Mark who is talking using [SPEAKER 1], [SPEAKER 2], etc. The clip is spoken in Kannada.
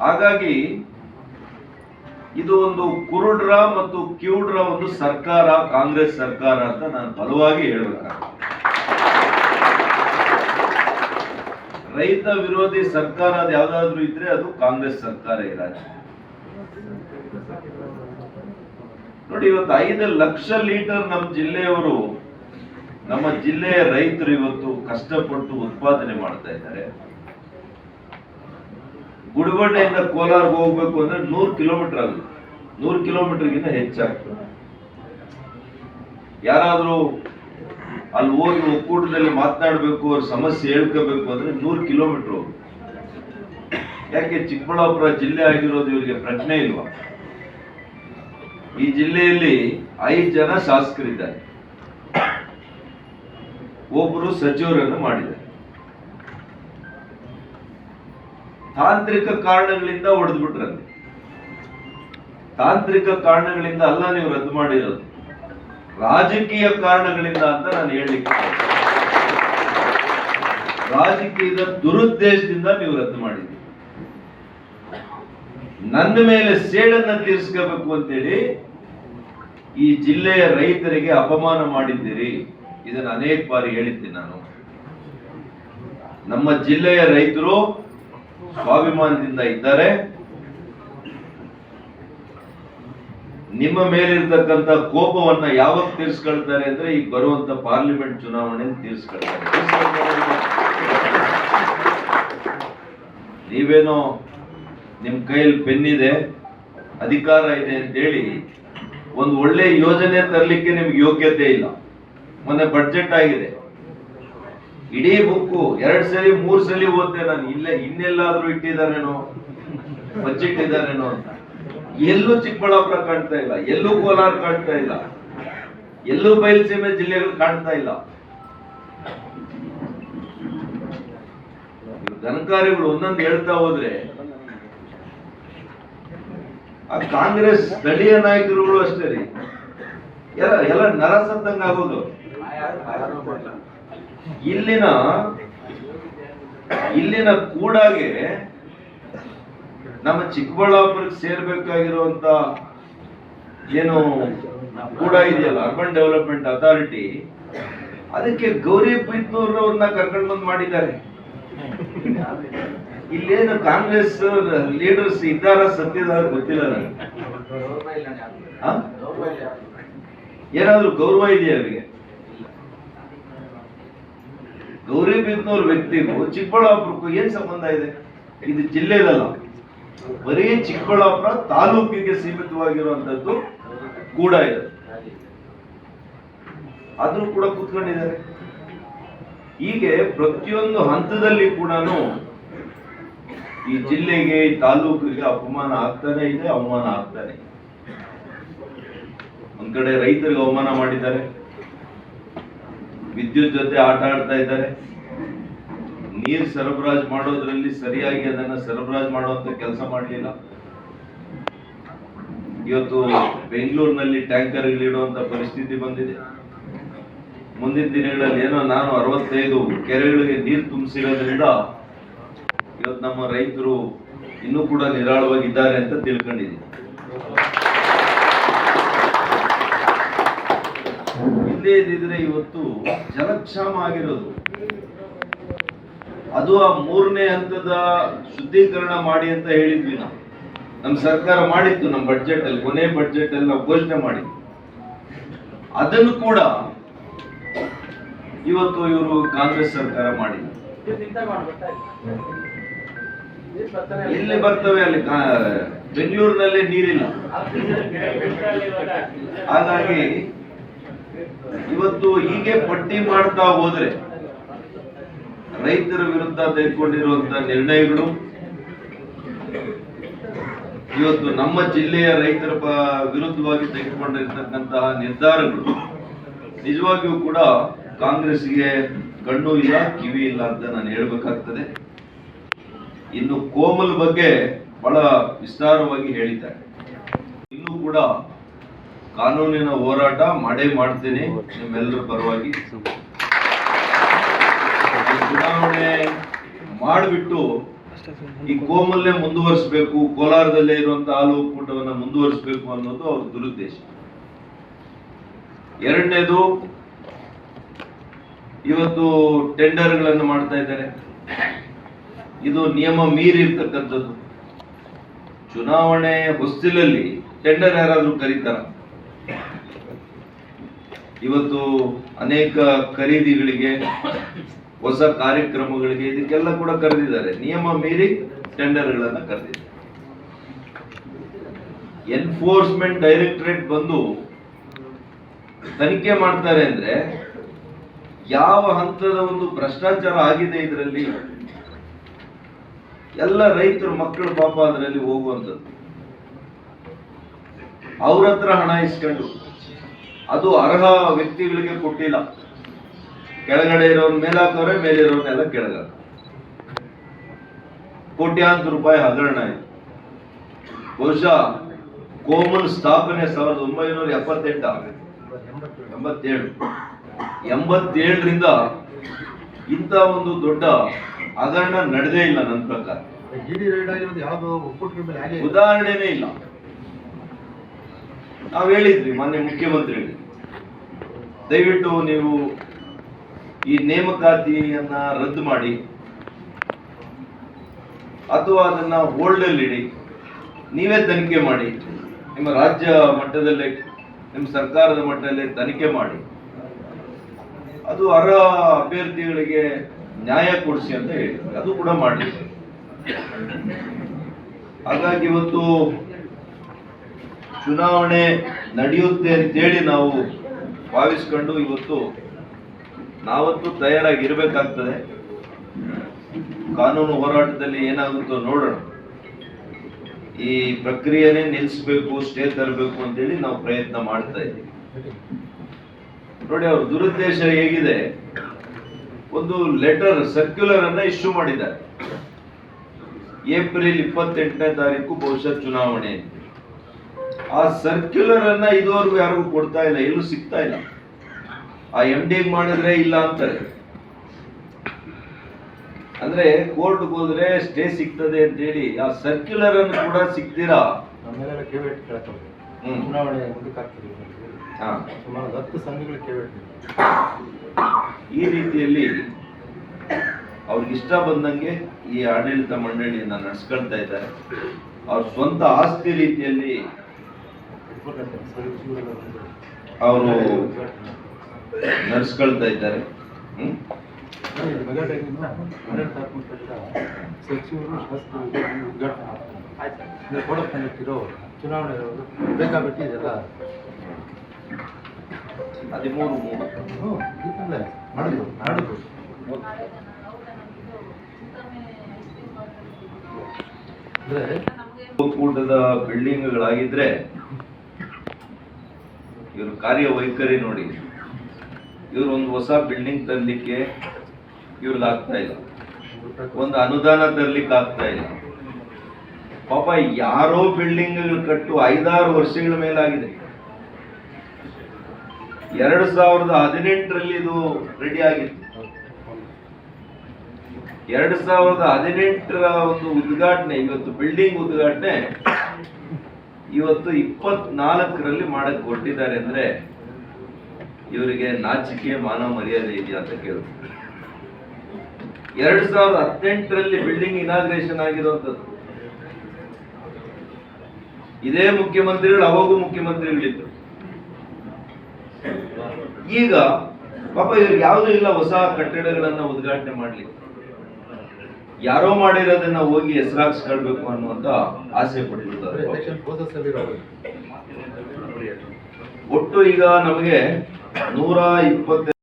[SPEAKER 1] ಹಾಗಾಗಿ ಇದು ಒಂದು ಕುರುಡ್ರ ಮತ್ತು ಕ್ಯೂಡ್ರ ಒಂದು ಸರ್ಕಾರ, ಕಾಂಗ್ರೆಸ್ ಸರ್ಕಾರ ಅಂತ ನಾನು ಬಲವಾಗಿ ಹೇಳ್ಬೇಕಾಗ್ತದೆ ರೈತ ವಿರೋಧಿ ಸರ್ಕಾರ ಅದು ಯಾವ್ದಾದ್ರು ಇದ್ರೆ ಅದು ಕಾಂಗ್ರೆಸ್ ಸರ್ಕಾರ ಈ ನೋಡಿ, ಇವತ್ತು ಐದು ಲಕ್ಷ ಲೀಟರ್ ನಮ್ಮ ಜಿಲ್ಲೆಯವರು, ನಮ್ಮ ಜಿಲ್ಲೆಯ ರೈತರು ಇವತ್ತು ಕಷ್ಟಪಟ್ಟು ಉತ್ಪಾದನೆ ಮಾಡ್ತಾ ಇದ್ದಾರೆ. ಗುಡಿಬಂಡೆಯಿಂದ ಕೋಲಾರ್ಗೆ ಹೋಗ್ಬೇಕು ಅಂದ್ರೆ ನೂರು ಕಿಲೋಮೀಟರ್ ಆಗುತ್ತೆ. ನೂರು ಕಿಲೋಮೀಟರ್ಗಿಂತ ಹೆಚ್ಚಾಗ್ತದೆ. ಯಾರಾದ್ರೂ ಅಲ್ಲಿ ಹೋಗಿ ಒಕ್ಕೂಟದಲ್ಲಿ ಮಾತನಾಡಬೇಕು, ಅವ್ರ ಸಮಸ್ಯೆ ಹೇಳ್ಕೋಬೇಕು ಅಂದ್ರೆ ನೂರು ಕಿಲೋಮೀಟರ್ ಯಾಕೆ? ಚಿಕ್ಕಬಳ್ಳಾಪುರ ಜಿಲ್ಲೆ ಆಗಿರೋದು ಇವರಿಗೆ ಪ್ರಜ್ಞೆ ಇಲ್ವಾ? ಈ ಜಿಲ್ಲೆಯಲ್ಲಿ ಐದು ಜನ ಶಾಸಕರಿದ್ದಾರೆ. ಒಬ್ಬರು ಸಚಿವರನ್ನು ಮಾಡಿದ್ದಾರೆ. ತಾಂತ್ರಿಕ ಕಾರಣಗಳಿಂದ ಹೊಡೆದು ಬಿಟ್ರಂತೆ ತಾಂತ್ರಿಕ ಕಾರಣಗಳಿಂದ ಅಲ್ಲ ನೀವು ರದ್ದು ಮಾಡಿರೋದು. ರಾಜಕೀಯ ಕಾರಣಗಳಿಂದ ಅಂತ ನಾನು ಹೇಳಲಿಕ್ಕೆ ರಾಜಕೀಯದ ದುರುದ್ದೇಶದಿಂದ ನೀವು ರದ್ದು ಮಾಡಿದ್ದೀರಿ. ನನ್ನ ಮೇಲೆ ಸೇಡನ್ನ ತೀರಿಸ್ಕೋಬೇಕು ಅಂತೇಳಿ ಈ ಜಿಲ್ಲೆಯ ರೈತರಿಗೆ ಅಪಮಾನ ಮಾಡಿದ್ದೀರಿ. ಇದನ್ನು ಅನೇಕ ಬಾರಿ ಹೇಳಿದ್ದೀನಿ ನಾನು. ನಮ್ಮ ಜಿಲ್ಲೆಯ ರೈತರು ಸ್ವಾಭಿಮಾನದಿಂದ ಇದ್ದಾರೆ. ನಿಮ್ಮ ಮೇಲಿರ್ತಕ್ಕಂಥ ಕೋಪವನ್ನ ಯಾವಾಗ ತೀರಿಸ್ಕೊಳ್ತಾರೆ ಅಂದ್ರೆ ಈಗ ಬರುವಂತ ಪಾರ್ಲಿಮೆಂಟ್ ಚುನಾವಣೆ ತೀರಿಸ್ಕೊಳ್ತಾರೆ. ನೀವೇನೋ ನಿಮ್ ಕೈಯಲ್ಲಿ ಇದೆ ಅಧಿಕಾರ ಇದೆ ಅಂತೇಳಿ ಒಂದು ಒಳ್ಳೆ ಯೋಜನೆ ತರಲಿಕ್ಕೆ ನಿಮ್ಗೆ ಯೋಗ್ಯತೆ ಇಲ್ಲ. ಮೊನ್ನೆ ಬಡ್ಜೆಟ್ ಆಗಿದೆ. ಇಡೀ ಬುಕ್ಕು ಎರಡ್ ಸಲಿ ಮೂರ್ ಸಲಿ ಓದ್ದೆ ನಾನು. ಇಲ್ಲೇ, ಇನ್ನೆಲ್ಲಾದ್ರೂ ಇಟ್ಟಿದ್ದಾರೇನೋ? ಬಜೆಟ್ ಇದ್ದಾರೇನೋ ಅಂತ. ಎಲ್ಲೂ ಚಿಕ್ಕಬಳ್ಳಾಪುರ ಕಾಣ್ತಾ ಇಲ್ಲ. ಎಲ್ಲೂ ಕೋಲಾರ ಕಾಣ್ತಾ ಇಲ್ಲ. ಎಲ್ಲೂ ಬಯಲುಸೀಮೆ ಜಿಲ್ಲೆಗಳು ಕಾಣ್ತಾ ಇಲ್ಲ. ದನಕಾರಿಗಳು ಒಂದೊಂದು ಹೇಳ್ತಾ ಹೋದ್ರೆ, ಆ ಕಾಂಗ್ರೆಸ್ ಸ್ಥಳೀಯ ನಾಯಕರುಗಳು ಅಷ್ಟೇ ರೀ. ಎಲ್ಲ ಎಲ್ಲ ನರಸತ್ತಂಗ ಆಗೋದು. ಇಲ್ಲಿನ ಇಲ್ಲಿನ ಕೂಡಾಗೆ ನಮ್ಮ ಚಿಕ್ಕಬಳ್ಳಾಪುರಕ್ಕೆ ಸೇರ್ಬೇಕಾಗಿರುವಂತ ಏನು ಕೂಡ ಇದೆಯಲ್ಲ ಅರ್ಬನ್ ಡೆವಲಪ್ಮೆಂಟ್ ಅಥಾರಿಟಿ ಅದಕ್ಕೆ ಗೌರಿ ಬಿದ್ದೂರವ್ರನ್ನ ಕರ್ಕೊಂಡು ಬಂದು ಮಾಡಿದ್ದಾರೆ. ಇಲ್ಲೇನು ಕಾಂಗ್ರೆಸ್ ಲೀಡರ್ಸ್ ಇದ್ದಾರ ಸತ್ತಿದಾರ ಗೊತ್ತಿಲ್ಲ ನನಗೆ? ಏನಾದ್ರೂ ಗೌರವ ಇದೆಯಾ ಅವರಿಗೆ? ಗೌರಿಬಿದ್ನೂರ್ ವ್ಯಕ್ತಿಗೂ ಚಿಕ್ಕಬಳ್ಳಾಪುರಕ್ಕೂ ಏನ್ ಸಂಬಂಧ ಇದೆ? ಇದು ಜಿಲ್ಲೆದಲ್ಲ. ಬರೀ ಚಿಕ್ಕಬಳ್ಳಾಪುರ ತಾಲೂಕಿಗೆ ಸೀಮಿತವಾಗಿರುವಂತದ್ದು ಕೂಡ ಇದೆ. ಆದ್ರೂ ಕೂಡ ಕೂತ್ಕೊಂಡಿದ್ದಾರೆ. ಹೀಗೆ ಪ್ರತಿಯೊಂದು ಹಂತದಲ್ಲಿ ಕೂಡ ಈ ಜಿಲ್ಲೆಗೆ, ಈ ತಾಲೂಕಿಗೆ ಅಪಮಾನ ಆಗ್ತಾನೆ ಇದೆ, ಅವಮಾನ ಆಗ್ತಾನೆ. ಒಂದ್ ಕಡೆ ರೈತರಿಗೆ ಅವಮಾನ ಮಾಡಿದ್ದಾರೆ. ವಿದ್ಯುತ್ ಜೊತೆ ಆಟ ಆಡ್ತಾ ಇದ್ದಾರೆ. ನೀರ್ ಸರಬರಾಜು ಮಾಡೋದ್ರಲ್ಲಿ ಸರಿಯಾಗಿ ಅದನ್ನ ಸರಬರಾಜು ಮಾಡುವಂತ ಕೆಲಸ ಮಾಡಲಿಲ್ಲ. ಇವತ್ತು ಬೆಂಗಳೂರಿನಲ್ಲಿ ಟ್ಯಾಂಕರ್ ಇಡುವಂತ ಪರಿಸ್ಥಿತಿ ಬಂದಿದೆ. ಮುಂದಿನ ದಿನಗಳಲ್ಲಿ ಏನೋ ನಾನು ಅರವತ್ತೈದು ಕೆರೆಗಳಿಗೆ ನೀರು ತುಂಬಿಸಿರೋದ್ರಿಂದ ಇವತ್ತು ನಮ್ಮ ರೈತರು ಇನ್ನೂ ಕೂಡ ನಿರಾಳವಾಗಿದ್ದಾರೆ ಅಂತ ತಿಳ್ಕೊಂಡಿದ್ದೀನಿ. ಇಲ್ಲೇ ಇದ್ದಿದ್ರೆ ಇವತ್ತು ಜಲಕ್ಷಾಮ ಆಗಿರೋದು. ಅದು ಆ ಮೂರನೇ ಹಂತದ ಶುದ್ಧೀಕರಣ ಮಾಡಿ ಅಂತ ಹೇಳಿದ್ವಿ ನಾವು. ನಮ್ಮ ಸರ್ಕಾರ ಮಾಡಿತ್ತು ನಮ್ಮ ಬಡ್ಜೆಟ್ ಅಲ್ಲಿ ಕೊನೆ ಬಡ್ಜೆಟ್ ಅಲ್ಲಿ ನಾವು ಘೋಷಣೆ ಮಾಡಿ ಅದನ್ನು ಕೂಡ ಇವತ್ತು ಇವರು ಕಾಂಗ್ರೆಸ್ ಸರ್ಕಾರ ಮಾಡಿ ಇಲ್ಲಿ ಬರ್ತವೆ ಅಲ್ಲಿ ಬೆಂಗಳೂರಿನಲ್ಲಿ ನೀರಿಲ್ಲ. ಹಾಗಾಗಿ ಇವತ್ತು ಹೀಗೆ ಪಟ್ಟಿ ಮಾಡ್ತಾ ಹೋದ್ರೆ ರೈತರ ವಿರುದ್ಧ ತೆಗೆದುಕೊಂಡಿರುವಂತ ನಿರ್ಣಯಗಳು, ಇವತ್ತು ನಮ್ಮ ಜಿಲ್ಲೆಯ ರೈತರ ವಿರುದ್ಧವಾಗಿ ತೆಗೆದುಕೊಂಡಿರ್ತಕ್ಕಂತಹ ನಿರ್ಧಾರಗಳು, ನಿಜವಾಗಿಯೂ ಕೂಡ ಕಾಂಗ್ರೆಸ್ಗೆ ಕಣ್ಣು ಇಲ್ಲ, ಕಿವಿ ಇಲ್ಲ ಅಂತ ನಾನು ಹೇಳ್ಬೇಕಾಗ್ತದೆ. ಇನ್ನು ಕೋಮಲ್ ಬಗ್ಗೆ ಬಹಳ ವಿಸ್ತಾರವಾಗಿ ಹೇಳಿದ್ದಾರೆ. ಇನ್ನೂ ಕೂಡ ಕಾನೂನಿನ ಹೋರಾಟ ಮಾಡೇ ಮಾಡ್ತೀನಿ. ನಿಮ್ಮೆಲ್ಲರ ಪರವಾಗಿ. ಚುನಾವಣೆ ಮಾಡಿಬಿಟ್ಟು ಈ ಕೋಮಲ್ಲೇ ಮುಂದುವರಿಸಬೇಕು, ಕೋಲಾರದಲ್ಲೇ ಇರುವಂತಹ ಹಾಲು ಒಕ್ಕೂಟವನ್ನು ಮುಂದುವರಿಸಬೇಕು ಅನ್ನೋದು ಅವ್ರ ದುರುದ್ದೇಶ. ಎರಡನೇದು, ಇವತ್ತು ಟೆಂಡರ್ಗಳನ್ನು ಮಾಡ್ತಾ ಇದ್ದಾರೆ. ಇದು ನಿಯಮ ಮೀರಿ ಇರ್ತಕ್ಕಂಥದ್ದು. ಚುನಾವಣೆ ಹೊಸ್ತಿಲಲ್ಲಿ ಟೆಂಡರ್ ಯಾರಾದರೂ ಕರೀತಾರ? ಇವತ್ತು ಅನೇಕ ಖರೀದಿಗಳಿಗೆ, ಹೊಸ ಕಾರ್ಯಕ್ರಮಗಳಿಗೆ ಇದಕ್ಕೆಲ್ಲ ಕೂಡ ಕರೆದಿದ್ದಾರೆ. ನಿಯಮ ಮೀರಿ ಟೆಂಡರ್ಗಳನ್ನು ಕರೆದಿದ್ದಾರೆ. ಎನ್ಫೋರ್ಸ್ಮೆಂಟ್ ಡೈರೆಕ್ಟರೇಟ್ ಬಂದು ತನಿಖೆ ಮಾಡ್ತಾರೆ ಅಂದ್ರೆ ಯಾವ ಹಂತದ ಒಂದು ಭ್ರಷ್ಟಾಚಾರ ಆಗಿದೆ ಇದರಲ್ಲಿ ಎಲ್ಲ ರೈತರು ಮಕ್ಕಳು ಪಾಪ ಅದರಲ್ಲಿ ಹೋಗುವಂಥದ್ದು. ಅವ್ರ ಹತ್ರ ಹಣ ಇಸ್ಕೊಂಡು ಅದು ಅರ್ಹ ವ್ಯಕ್ತಿಗಳಿಗೆ ಕೊಟ್ಟಿಲ್ಲ. ಕೆಳಗಡೆ ಇರೋನ್ ಮೇಲೆ ಹಾಕೋರೆ ಮೇಲೆ ಇರೋನೆಲ್ಲ ಕೆಳಗ ಕೋಟ್ಯಾಂತರ ರೂಪಾಯಿ ಹಗರಣ ವರ್ಷ ಬಹುಶಃ ಕೋಮನ್ ಸ್ಥಾಪನೆ ಸಾವಿರದ ಒಂಬೈನೂರ ಎಪ್ಪತ್ತೆಂಟ ಎಂಬತ್ತೇಳು. ಎಂಬತ್ತೇಳರಿಂದ ಇಂಥ ಒಂದು ದೊಡ್ಡ ಹಗರಣ ನಡೆದೇ ಇಲ್ಲ ನನ್ನ ಪ್ರಕಾರ. ಉದಾಹರಣೆನೇ ಇಲ್ಲ. ನಾವು ಹೇಳಿದ್ವಿ ಮಾನ್ಯ ಮುಖ್ಯಮಂತ್ರಿಗಳು ದಯವಿಟ್ಟು ನೀವು ಈ ನೇಮಕಾತಿಯನ್ನ ರದ್ದು ಮಾಡಿ. ಅಥವಾ ಅದನ್ನ ಹೋಲ್ಡಲ್ಲಿ ಇಡಿ ನೀವೇ ತನಿಖೆ ಮಾಡಿ. ನಿಮ್ಮ ರಾಜ್ಯ ಮಟ್ಟದಲ್ಲೇ, ನಿಮ್ಮ ಸರ್ಕಾರದ ಮಟ್ಟದಲ್ಲೇ ತನಿಖೆ ಮಾಡಿ. ಅದು ಅರ್ಹ ಅಭ್ಯರ್ಥಿಗಳಿಗೆ ನ್ಯಾಯ ಕೊಡಿಸಿ ಅಂತ ಹೇಳಿ ಅದು ಕೂಡ ಮಾಡಿ ಹಾಗಾಗಿ ಇವತ್ತು ಚುನಾವಣೆ ನಡೆಯುತ್ತೆ ಅಂತೇಳಿ ನಾವು ಭಾವಿಸ್ಕೊಂಡು ಇವತ್ತು ನಾವಂತೂ ತಯಾರಾಗಿರ್ಬೇಕಾಗ್ತದೆ. ಕಾನೂನು ಹೋರಾಟದಲ್ಲಿ ಏನಾಗುತ್ತೋ ನೋಡೋಣ. ಈ ಪ್ರಕ್ರಿಯೆನೇ ನಿಲ್ಲಿಸ್ಬೇಕು, ಸ್ಟೇ ತರಬೇಕು ಅಂತೇಳಿ ನಾವು ಪ್ರಯತ್ನ ಮಾಡ್ತಾ ಇದ್ದೀವಿ. ನೋಡಿ, ಅವ್ರ ದುರುದ್ದೇಶ ಹೇಗಿದೆ. ಒಂದು ಲೆಟರ್ ಸರ್ಕ್ಯುಲರ್ ಅನ್ನ ಇಶ್ಯೂ ಮಾಡಿದ್ದಾರೆ. ಏಪ್ರಿಲ್ ಇಪ್ಪತ್ತೆಂಟನೇ ತಾರೀಕು ಬಹುಶಃ ಚುನಾವಣೆ. ಆ ಸರ್ಕ್ಯುಲರ್ ಅನ್ನ ಇದುವರೆಗೂ ಯಾರಿಗೂ ಕೊಡ್ತಾ ಇಲ್ಲ ಎಲ್ಲೂ ಸಿಗ್ತಾ ಇಲ್ಲ. ಆ ಎಂ ಡಿ ಮಾಡಿದ್ರೆ ಇಲ್ಲ ಅಂತಾರೆ. ಅಂದ್ರೆ ಕೋರ್ಟ್ಗೆ ಹೋದ್ರೆ ಸ್ಟೇ ಸಿಗ್ತದೆ ಅಂತ ಹೇಳಿ ಆ ಸರ್ಕ್ಯುಲರ್ ಅನ್ನು ಕೂಡ ಸಿಗ್ತೀರಾ.
[SPEAKER 2] ಚುನಾವಣೆ ಸುಮಾರು ಹತ್ತು ಸಂಘಗಳು
[SPEAKER 1] ಈ ರೀತಿಯಲ್ಲಿ ಅವ್ರಿಗೆ ಇಷ್ಟ ಬಂದಂಗೆ ಈ ಆಡಳಿತ ಮಂಡಳಿಯನ್ನ ನಡ್ಸ್ಕೊಳ್ತಾ ಇದ್ದಾರೆ. ಅವ್ರ ಸ್ವಂತ ಆಸ್ತಿ ರೀತಿಯಲ್ಲಿ ಅವರು ನಡೆಸ್ಕೊಳ್ತಾ ಇದ್ದಾರೆ.
[SPEAKER 2] ಸಚಿವರು ಶಾಸಕರು ಚುನಾವಣೆ ಇರೋದು ಬೇಕಾಬಿಟ್ಟು ಇದೆಲ್ಲ
[SPEAKER 1] ಹದಿಮೂರು ಮೂರು. ಒಕ್ಕೂಟದ ಬಿಲ್ಡಿಂಗ್ಗಳಾಗಿದ್ರೆ ಇವ್ರ ಕಾರ್ಯವೈಖರಿ ನೋಡಿ. ಇವ್ರು ಒಂದು ಹೊಸ ಬಿಲ್ಡಿಂಗ್ ತರಲಿಕ್ಕೆ ಇವ್ರಿಗೆ ಆಗ್ತಾ ಇಲ್ಲ. ಒಂದು ಅನುದಾನ ತರಲಿಕ್ಕೆ ಆಗ್ತಾ ಇಲ್ಲ. ಪಾಪ ಯಾರೋ ಬಿಲ್ಡಿಂಗ್ಗಳು ಕಟ್ಟು ಐದಾರು ವರ್ಷಗಳ ಮೇಲಾಗಿದೆ. ಎರಡು ಸಾವಿರದ ಹದಿನೆಂಟರಲ್ಲಿ ಇದು ರೆಡಿ ಆಗಿತ್ತು. ಎರಡು ಸಾವಿರದ ಹದಿನೆಂಟರ ಒಂದು ಉದ್ಘಾಟನೆ, ಇವತ್ತು ಬಿಲ್ಡಿಂಗ್ ಉದ್ಘಾಟನೆ ಇವತ್ತು ಇಪ್ಪತ್ನಾಲ್ಕರಲ್ಲಿ ಮಾಡಕ್ ಕೊಟ್ಟಿದ್ದಾರೆ ಅಂದ್ರೆ ಇವರಿಗೆ ನಾಚಿಕೆ, ಮಾನ ಮರ್ಯಾದೆ ಇದೆಯಾ ಅಂತ ಕೇಳಿದ್ರು ಎರಡ್ ಸಾವಿರದ ಹದಿನೆಂಟರಲ್ಲಿ ಬಿಲ್ಡಿಂಗ್ ಇನಾಗ್ರೇಷನ್ ಆಗಿರುವಂತದ್ದು ಇದೇ ಮುಖ್ಯಮಂತ್ರಿಗಳು, ಅವಾಗೂ ಮುಖ್ಯಮಂತ್ರಿಗಳಿದ್ರು. ಈಗ ಪಾಪ ಇವ್ರಿಗೆ ಯಾವುದೂ ಇಲ್ಲ ಹೊಸ ಕಟ್ಟಡಗಳನ್ನ ಉದ್ಘಾಟನೆ ಮಾಡ್ಲಿಕ್ಕೆ. ಯಾರೋ ಮಾಡಿರೋದನ್ನ ಹೋಗಿ ಹೆಸರಾಕ್ಸ್ಕೊಳ್ಬೇಕು ಅನ್ನುವಂತ ಆಸೆ
[SPEAKER 2] ಅಲ್ಲಿ
[SPEAKER 1] ಒಟ್ಟು ಈಗ ನಮಗೆ ನೂರ ಇಪ್ಪತ್ತ